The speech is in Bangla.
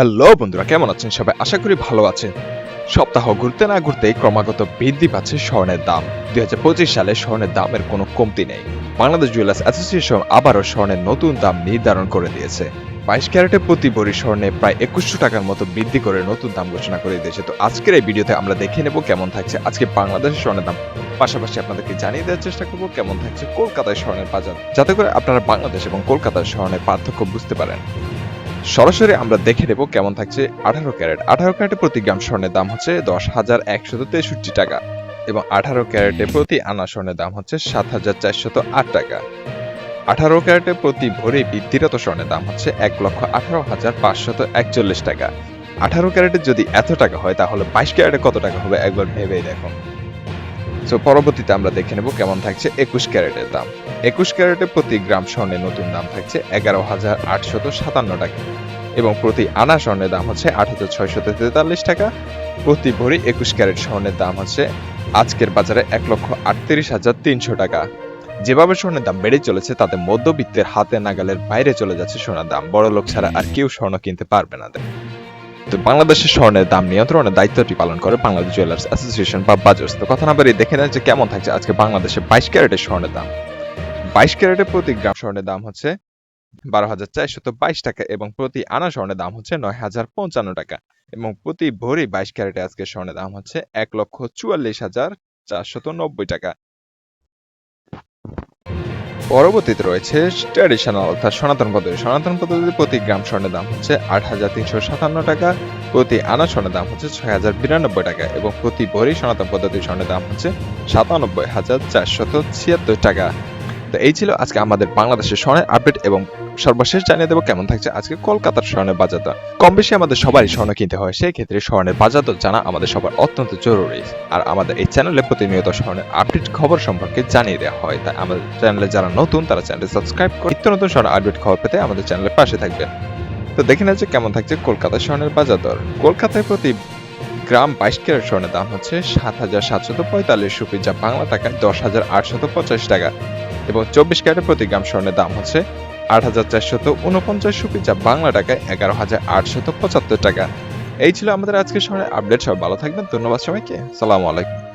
হ্যালো বন্ধুরা, কেমন আছেন সবাই? আশা করি ভালো আছেন। সপ্তাহ ঘুরতে না ঘুরতেই ক্রমাগত বৃদ্ধি পাচ্ছে স্বর্ণের দাম। দুই হাজার পঁচিশ সালে স্বর্ণের দামের কোনো কমতি নেই। বাংলাদেশ জুয়েলার্স অ্যাসোসিয়েশন আবারও স্বর্ণের নতুন দাম নির্ধারণ করে দিয়েছে। বাইশ ক্যারেটের প্রতি ভরি স্বর্ণে প্রায় একুশশো টাকার মতো বৃদ্ধি করে নতুন দাম ঘোষণা করে দিয়েছে। তো আজকের এই ভিডিওতে আমরা দেখে নেব কেমন থাকছে আজকে বাংলাদেশের স্বর্ণের দাম। পাশাপাশি আপনাদেরকে জানিয়ে দেওয়ার চেষ্টা করব কেমন থাকছে কলকাতায় স্বর্ণের বাজার। যাতে করে আপনারা বাংলাদেশ এবং কলকাতার স্বর্ণের পার্থক্য বুঝতে পারেন। সরাসরি আমরা দেখে নেব কেমন থাকছে আঠারো ক্যারেট। আঠারো ক্যারেটে প্রতি গ্রাম স্বর্ণের দাম হচ্ছে দশ হাজার একশত তেষট্টি টাকা এবং আঠারো ক্যারেটে প্রতি আনা স্বর্ণের দাম হচ্ছে সাত হাজার চারশত আট টাকা। আঠারো ক্যারেটে প্রতি ভরি বৃদ্ধিরত স্বর্ণের দাম হচ্ছে এক লক্ষ আঠারো হাজার পাঁচশত একচল্লিশ টাকা। আঠারো ক্যারেটে যদি এত টাকা হয় তাহলে বাইশ ক্যারেটে কত টাকা হবে একবার ভেবেই দেখুন তো পরবর্তীতে আমরা দেখে নেব কেমন থাকছে একুশ ক্যারেটের দাম। একুশ ক্যারেটে প্রতি গ্রাম স্বর্ণের নতুন দাম থাকছে এগারো হাজার আটশত সাতান্ন টাকা এবং প্রতি আনা স্বর্ণের দাম হচ্ছে আট হাজার ছয়শত তেতাল্লিশ টাকা। প্রতি ভরি একুশ ক্যারেট স্বর্ণের দাম হচ্ছে আজকের বাজারে এক লক্ষ আটত্রিশ হাজার তিনশো টাকা। যেভাবে স্বর্ণের দাম বেড়ে চলেছে, তাতে মধ্যবিত্তের হাতে নাগালের বাইরে চলে যাচ্ছে সোনার দাম। বড় লোক ছাড়া আর কেউ স্বর্ণ কিনতে পারবে না। তো বাংলাদেশের স্বর্ণের দাম নিয়ন্ত্রণের দায়িত্বটি পালন করে বাংলাদেশ জুয়েলার্স অ্যাসোসিয়েশন বা বাজার্স। তো কথা না বাড়িয়ে দেখে নেন যে কেমন থাকছে আজকে বাংলাদেশে বাইশ ক্যারেটের স্বর্ণের দাম। বাইশ ক্যারেটের প্রতি গ্রাম স্বর্ণের দাম হচ্ছে বারো হাজার চারশত বাইশ টাকা এবং প্রতি আনা স্বর্ণের দাম হচ্ছে নয় হাজার পঞ্চান্ন টাকা এবং প্রতি ভরি বাইশ ক্যারেটে আজকে স্বর্ণের দাম হচ্ছে এক লক্ষ চুয়াল্লিশ হাজার চারশত নব্বই টাকা। পরবর্তীতে রয়েছে ট্র্যাডিশনাল অর্থাৎ সনাতন পদ্ধতি। সনাতন পদ্ধতিতে প্রতি গ্রাম স্বর্ণের দাম হচ্ছে আট হাজার তিনশো সাতান্ন টাকা, প্রতি আনা স্বর্ণের দাম হচ্ছে ছয় হাজার বিরানব্বই টাকা এবং প্রতি ভরি সনাতন পদ্ধতির স্বর্ণের দাম হচ্ছে সাতানব্বই হাজার চারশত ছিয়াত্তর টাকা। তো এই ছিল আজকে আমাদের বাংলাদেশের স্বর্ণের আপডেট এবং সর্বশেষ জানিয়ে দেবো কেমন থাকছে আজকে কলকাতার স্বর্ণের বাজার দর কম বেশি আমাদের সবারই স্বর্ণ কিনতে হয় সেই ক্ষেত্রে স্বর্ণের বাজার দর জানা আমাদের সবার অত্যন্ত জরুরি। আর আমাদের এই চ্যানেলে প্রতিনিয়ত স্বর্ণের আপডেট খবর সম্পর্কে জানিয়ে দেওয়া হয়, তাই আমাদের চ্যানেলে যারা নতুন, তারা চ্যানেলটি সাবস্ক্রাইব করে নিত্য নতুন স্বর্ণ আপডেট খবর পেতে আমাদের চ্যানেলের পাশে থাকবেন। তো দেখে নেওয়া কেমন থাকছে কলকাতার স্বর্ণের বাজার দর কলকাতায় প্রতি গ্রাম বাইশ ক্যারেট স্বর্ণের দাম হচ্ছে সাত হাজার সাতশত পঁয়তাল্লিশ রুপি, যা বাংলা টাকায় দশ হাজার আটশত পঁচাশ টাকা। এবং চব্বিশ ক্যারেট প্রতি গ্রাম স্বর্ণের দাম হচ্ছে আট হাজার চারশত উনপঞ্চাশ রুপি যা বাংলা টাকায় এগারো হাজার আটশত পঁচাত্তর টাকা। এই ছিল আমাদের আজকের সময় আপডেট সব ভালো থাকবেন। ধন্যবাদ সবাইকে। সালাম আলাইকুম।